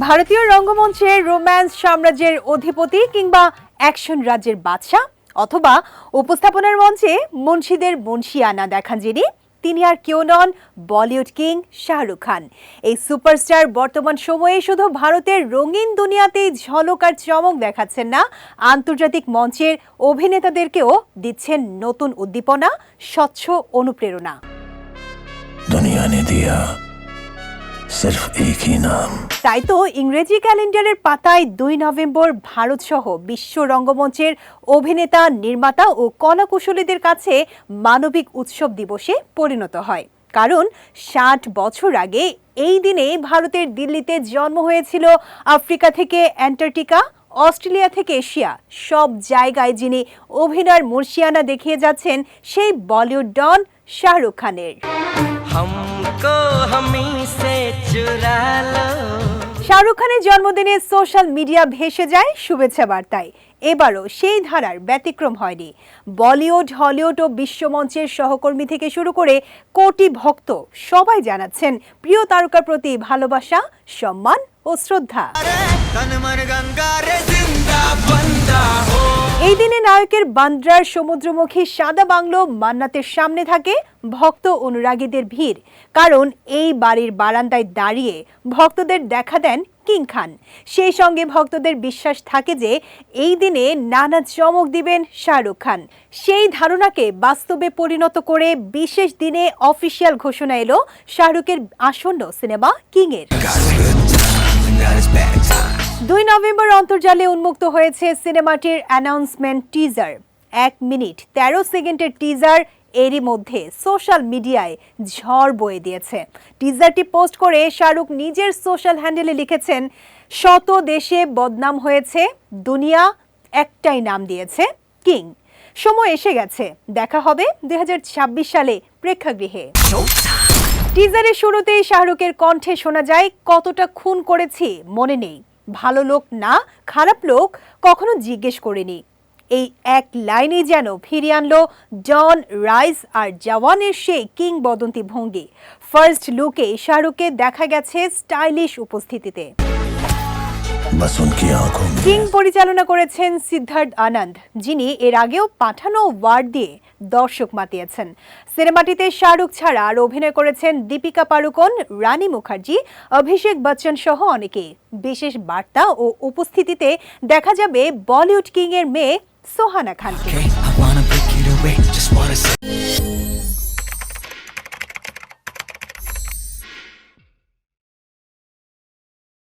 ভারতীয় রঙ্গমঞ্চে রোম্যান্স সাম্রাজ্যের অধিপতি কিংবা অ্যাকশন রাজ্যের বাদশাহ অথবা উপস্থাপনের মঞ্চে মুন্সীদের মুন্সি আনা দেখান যিনি তিনি আর কেউ নন বলিউড কিং শাহরুখ খান। এই সুপারস্টার বর্তমান সময়ে শুধু ভারতের রঙিন দুনিয়াতেই ঝলক আর চমক দেখাচ্ছেন না আন্তর্জাতিক মঞ্চের অভিনেতাদেরকেও দিচ্ছেন নতুন উদ্দীপনা স্বচ্ছ অনুপ্রেরণা। দুনিয়া সির্ফ এক নাম তাই তো ইংরেজি ক্যালেন্ডারের পাতায় দুই নভেম্বর ভারত সহ বিশ্ব রঙ্গমঞ্চের অভিনেতা নির্মাতা ও কলাকুশলীদের কাছে মানবিক উৎসব দিবসে পরিণত হয়। কারণ ষাট বছর আগে এই দিনে ভারতের দিল্লিতে জন্ম হয়েছিল আফ্রিকা থেকে অ্যান্টার্কটিকা অস্ট্রেলিয়া থেকে এশিয়া। সব জায়গায় যিনি অভিনয়ের মুর্শিয়ানা দেখিয়ে যাচ্ছেন সেই বলিউড ডন শাহরুখ খানের। हमको हमी से चुरा लो শাহরুখ খানের জন্মদিনে সোশ্যাল মিডিয়া ভেসে যায় শুভেচ্ছা বার্তায় এবারও সেই ধারার ব্যতিক্রম হয়নি বলিউড হলিউড ও বিশ্বমঞ্চের সহকর্মী থেকে শুরু করে কোটি ভক্ত সবাই জানাচ্ছেন প্রিয় তারকার প্রতি ভালোবাসা সম্মান ও শ্রদ্ধা এই বান্দ্রার সমুদ্রমুখী সাদা বাংলো মান্নাতের সামনে থাকে ভক্ত অনুরাগীদের ভিড়। কারণ এই বাড়ির বারান্দায় দাঁড়িয়ে ভক্তদের দেখা দেন কিং খান। সেই সঙ্গে ভক্তদের বিশ্বাস থাকে যে এই দিনে নানা চমক দিবেন শাহরুখ খান। সেই ধারণাকে বাস্তবে পরিণত করে বিশেষ দিনে অফিসিয়াল ঘোষণা এলো শাহরুখের আসন্ন সিনেমা কিং দুই নভেম্বর অন্তর্জালে উন্মুক্ত হয়েছে সিনেমাটির অ্যানাউন্সমেন্ট টিজার। এক মিনিট তেরো সেকেন্ডের টিজার এরই মধ্যে সোশ্যাল মিডিয়ায় ঝড় বয়ে দিয়েছে। টিজারটি পোস্ট করে শাহরুখ নিজের সোশ্যাল হ্যান্ডেলে লিখেছেন শত দেশে বদনাম হয়েছে দুনিয়া একটাই নাম দিয়েছে কিং। সময় এসে গেছে দেখা হবে দুই হাজার ছাব্বিশ সালে প্রেক্ষাগৃহে। টিজারের শুরুতেই শাহরুখের কণ্ঠে শোনা যায় কতটা খুন করেছি মনে নেই। ভালো লোক না খারাপ লোক কখনো জিজ্ঞেস করেনি। এই এক লাইনে যেন ফিরিয়ে আনলো ডন রাইস আর জওয়ানের সেই কিংবদন্তি ভঙ্গি। ফার্স্ট লুকে শাহরুখকে দেখা গেছে স্টাইলিশ উপস্থিতিতে। কিং পরিচালনা করেছেন সিদ্ধার্থ আনন্দ যিনি এর আগেও পাঠানো ওয়ার্ড দিয়ে দর্শক মাতিয়েছেন। সিনেমাটিতে শাহরুখ ছাড়া আর অভিনয় করেছেন দীপিকা পাড়ুকোন, রানী মুখার্জি, অভিষেক বচ্চন সহ অনেকে। বিশেষ বার্তা ও উপস্থিতিতে দেখা যাবে বলিউড কিং এর মেয়ে সোহানা খানকে।